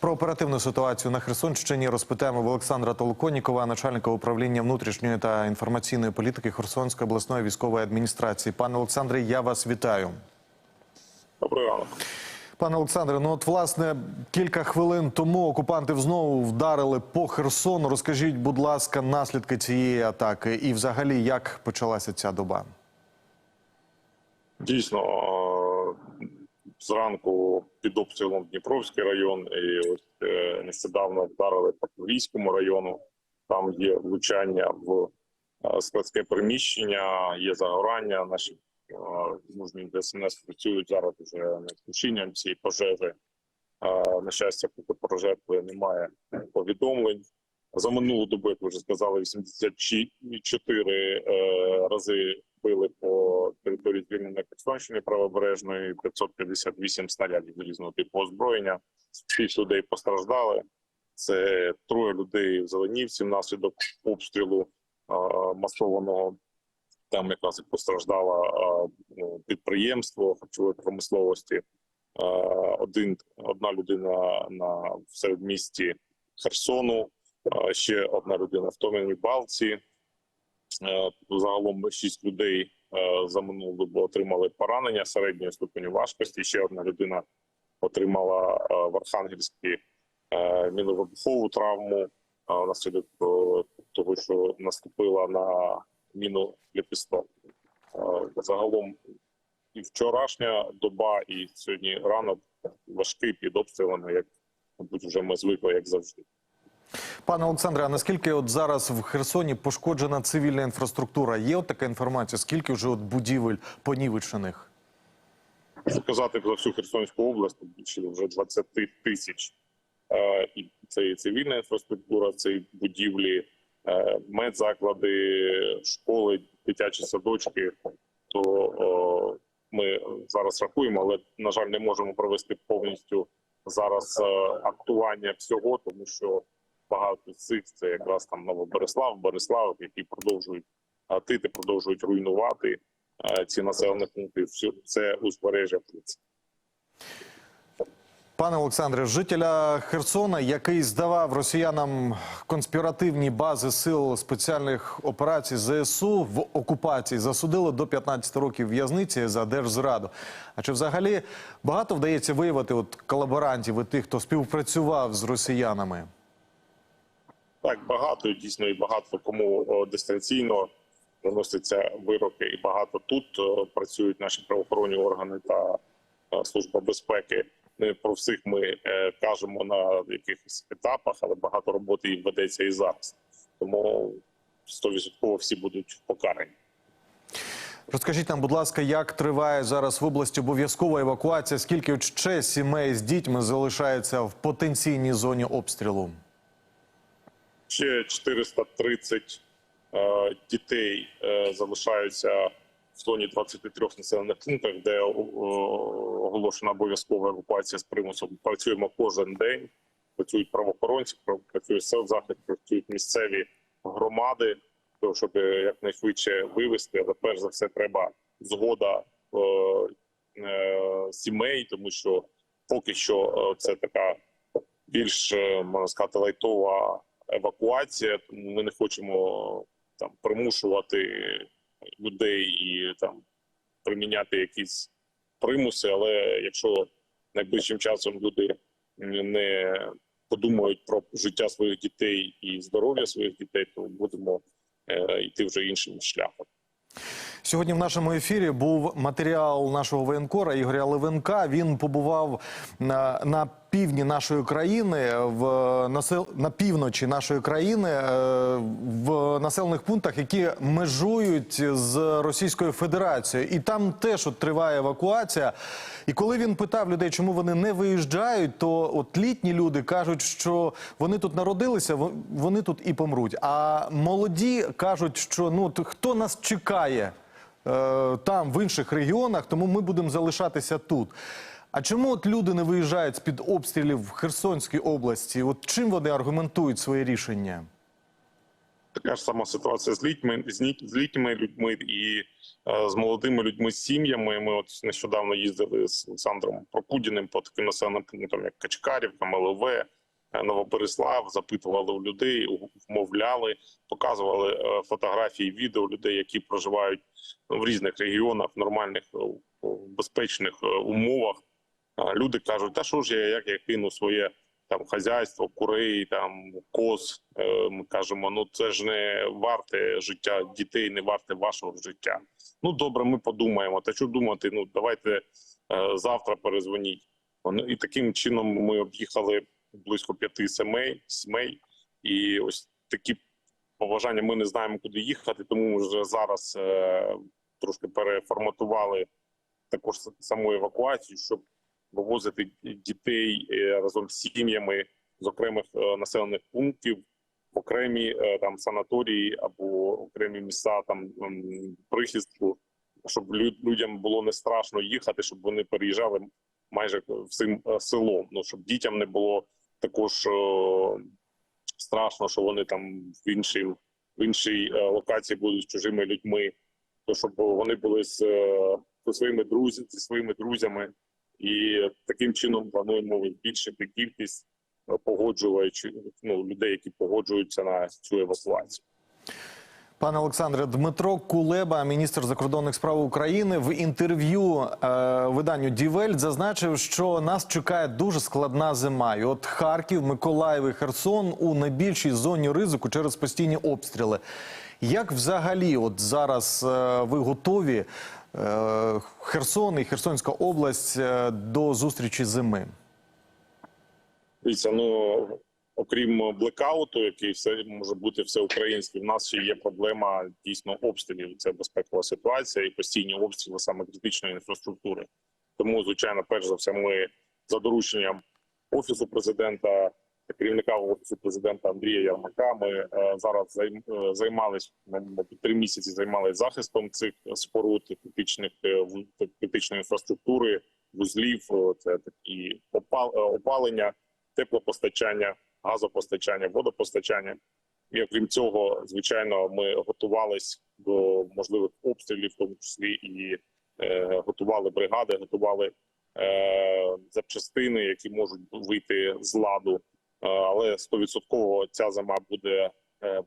Про оперативну ситуацію на Херсонщині розпитаємо в Олександра Толоконікова, начальника управління внутрішньої та інформаційної політики Херсонської обласної військової адміністрації. Пане Олександре, я вас вітаю. Ранок. Пане Олександре, ну от власне кілька хвилин тому окупанти знову вдарили по Херсону. Розкажіть, будь ласка, наслідки цієї атаки і, взагалі, як почалася ця доба? Дійсно, зранку під обстрілом Дніпровський район, і ось е, нещодавно вдарили по Таврійському району. Там є влучання в е, складське приміщення, є загорання. Наші е, мужні ДСНС працюють зараз вже над тушінням цієї пожежі. На щастя, поки про жертви немає повідомлень. За минулу добу, як ви вже сказали, 84 е, рази били по території звільненої Херсонщини правобережної, 558 снарядів різного типу озброєння. Шість людей постраждали. Це троє людей в Зеленівці внаслідок обстрілу масованого. Там якраз і постраждало ну, підприємство харчової промисловості. Один одна людина на середмісті Херсону. Ще одна людина в Томіні Балці. Загалом шість людей е, за минулу добу отримали поранення середньої ступені важкості. Ще одна людина отримала е, в Архангельській е, міновибухову травму внаслідок е, того, що наступила на міну. Е, Загалом і вчорашня доба, і сьогодні ранок важкий під обстрілами, як мабуть, вже ми звикли, як завжди. Пане Олександре, а наскільки от зараз в Херсоні пошкоджена цивільна інфраструктура? Є от така інформація? Скільки вже от будівель понівечених? Сказати про всю Херсонську область більше вже 20 тисяч. Е, це і цивільна інфраструктура, це і будівлі, е, медзаклади, школи, дитячі садочки. То ми зараз рахуємо, але на жаль, не можемо провести повністю зараз е, актування всього, тому що багато з цих це якраз там Новобереслав, Борислав, які продовжують гатити, продовжують руйнувати е, ці населені пункти. Це узбережжя Плиць. Пане Олександре, жителя Херсона, який здавав росіянам конспіративні бази сил спеціальних операцій ЗСУ в окупації, засудили до 15 років в'язниці за держзраду. А чи взагалі багато вдається виявити от колаборантів і тих, хто співпрацював з росіянами? Так, багато дійсно і багато кому дистанційно виносяться вироки, і багато тут працюють наші правоохоронні органи та е, служба безпеки. Не про всіх ми е, кажемо на якихось етапах, але багато роботи і ведеться і зараз. Тому 100% всі будуть покарані. Розкажіть нам, будь ласка, як триває зараз в області обов'язкова евакуація? Скільки ще сімей з дітьми залишається в потенційній зоні обстрілу? Ще 430 е, дітей е, залишаються в зоні 23 населених пунктах, де оголошена обов'язкова евакуація з примусом. Працюємо кожен день. Працюють правоохоронці, пра- працює захист, працюють місцеві громади, то щоб якнайшвидше вивести. Але перш за все треба згода е, е, сімей, тому що поки що е, це така більш можна сказати лайтова евакуація. Тому ми не хочемо там примушувати людей і там приміняти якісь примуси. Але якщо найближчим часом люди не подумають про життя своїх дітей і здоров'я своїх дітей, то будемо е, йти вже іншим шляхом. Сьогодні в нашому ефірі був матеріал нашого воєнкора Ігоря Левенка. Він побував на, на півдні нашої країни, в насел... на півночі нашої країни, е, в населених пунктах, які межують з Російською Федерацією. І там теж от триває евакуація. І коли він питав людей, чому вони не виїжджають, то от літні люди кажуть, що вони тут народилися, во- вони тут і помруть. А молоді кажуть, що ну хто нас чекає там в інших регіонах, тому ми будемо залишатися тут. А чому от люди не виїжджають з під обстрілів в Херсонській області? От чим вони аргументують своє рішення? Така ж сама ситуація з літьми, з, літніми людьми і е, з молодими людьми з сім'ями. Ми от нещодавно їздили з Олександром Прокудіним по таким населеним пунктам, як Качкарівка, МЛВ, е, Новобереслав, запитували у людей, у- вмовляли, показували е, фотографії, відео людей, які проживають в різних регіонах, в нормальних е, безпечних е, умовах. Люди кажуть, та що ж я, як я кину своє там хазяйство, курей, там коз. Е, Ми кажемо, ну це ж не варте життя дітей, не варте вашого життя. Ну добре, ми подумаємо. Та що думати? Ну давайте завтра перезвоніть. І таким чином ми об'їхали близько п'яти сімей, сімей, і ось такі побажання. Ми не знаємо, куди їхати, тому вже зараз е, трошки переформатували також саму евакуацію, щоб вивозити дітей е, разом з сім'ями з окремих е, населених пунктів в окремі е, там санаторії або окремі міста там прихистку, щоб лю- людям було не страшно їхати, щоб вони переїжджали майже всім селом. Ну щоб дітям не було також е, страшно, що вони там в іншій в іншій е, локації будуть з чужими людьми, то щоб вони були з, е, зі своїми друзями, зі своїми друзями, і таким чином плануємо збільшити кількість е, погоджувачів ну, людей, які погоджуються на цю евакуацію. Пане Олександре, Дмитро Кулеба, міністр закордонних справ України, в інтерв'ю е, виданню Дівель зазначив, що нас чекає дуже складна зима. І от Харків, Миколаїв і Херсон у найбільшій зоні ризику через постійні обстріли. Як взагалі, от зараз е, ви готові е, Херсон і Херсонська область е, до зустрічі зими? Дивіться, ну окрім блекауту, який все може бути всеукраїнський, в нас ще є проблема дійсно обстрілів. Це безпекова ситуація і постійні обстріли саме критичної інфраструктури. Тому, звичайно, перш за все, ми за дорученням офісу президента. Керівника офісу президента Андрія Ярмака. Ми е, зараз займ- е, займались ну, три місяці. Займалися захистом цих споруд критичних е, критичної інфраструктури, вузлів. Це такі опал- опалення, теплопостачання, газопостачання, водопостачання. І окрім цього, звичайно, ми готувались до можливих обстрілів, в тому числі і е, готували бригади, готували е, запчастини, які можуть вийти з ладу. Е, але стовідсотково ця зима буде е,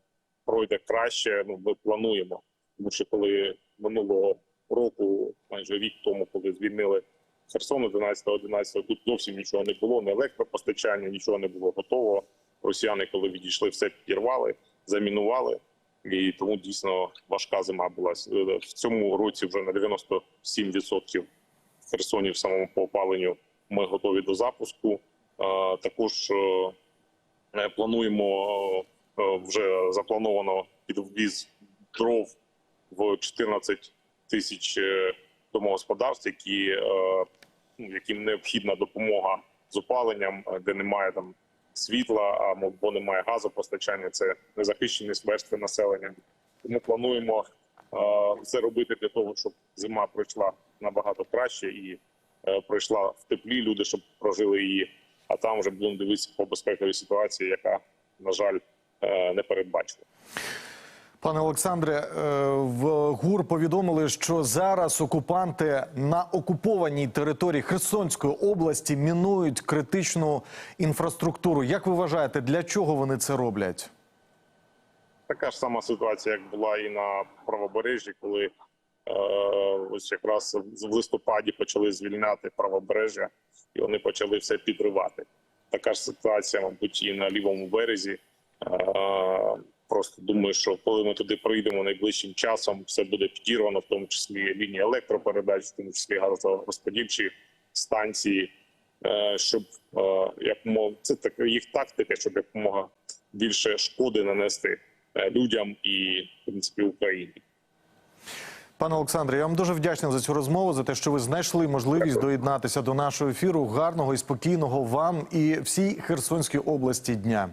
пройде краще. Ну ми плануємо, тому що коли минулого року, майже рік тому, коли звільнили Херсон 11-11, тут зовсім нічого не було, не електропостачання, нічого не було готово. Росіяни, коли відійшли, все підірвали, замінували. І тому дійсно важка зима була Е, в цьому році. Вже на 97% в Херсоні в самому по опаленню ми готові до запуску. Також е, плануємо е, вже заплановано підвіз дров в 14 тисяч домогосподарств, які яким необхідна допомога з опаленням, е, де немає там світла або немає газопостачання. Це незахищені верстви населення. Тому плануємо е, все робити для того, щоб зима пройшла набагато краще і е, пройшла в теплі. Люди щоб прожили її. А там вже будемо дивитися по безпековій ситуації, яка на жаль е, не передбачена. Пане Олександре, е, в ГУР повідомили, що зараз окупанти на окупованій території Херсонської області мінують критичну інфраструктуру. Як ви вважаєте, для чого вони це роблять? Така ж сама ситуація, як була і на правобережжі, коли е, ось якраз в листопаді почали звільняти правобережжя, і вони почали все підривати. Така ж ситуація, мабуть, і на лівому березі. Е, просто думаю, що коли ми туди прийдемо найближчим часом, все буде підірвано, в тому числі лінії електропередач, в тому числі газорозподільчі станції, е, щоб е, якомога це так їх тактика, щоб якомога більше шкоди нанести е, людям і в принципі Україні. Пане Олександре, я вам дуже вдячний за цю розмову, за те, що ви знайшли можливість Дякую. доєднатися до нашого ефіру. Гарного і спокійного вам і всій Херсонській області дня.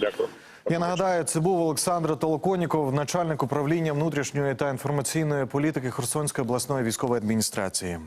Дякую. Я нагадаю, це був Олександр Толоконіков, начальник управління внутрішньої та інформаційної політики Херсонської обласної військової адміністрації.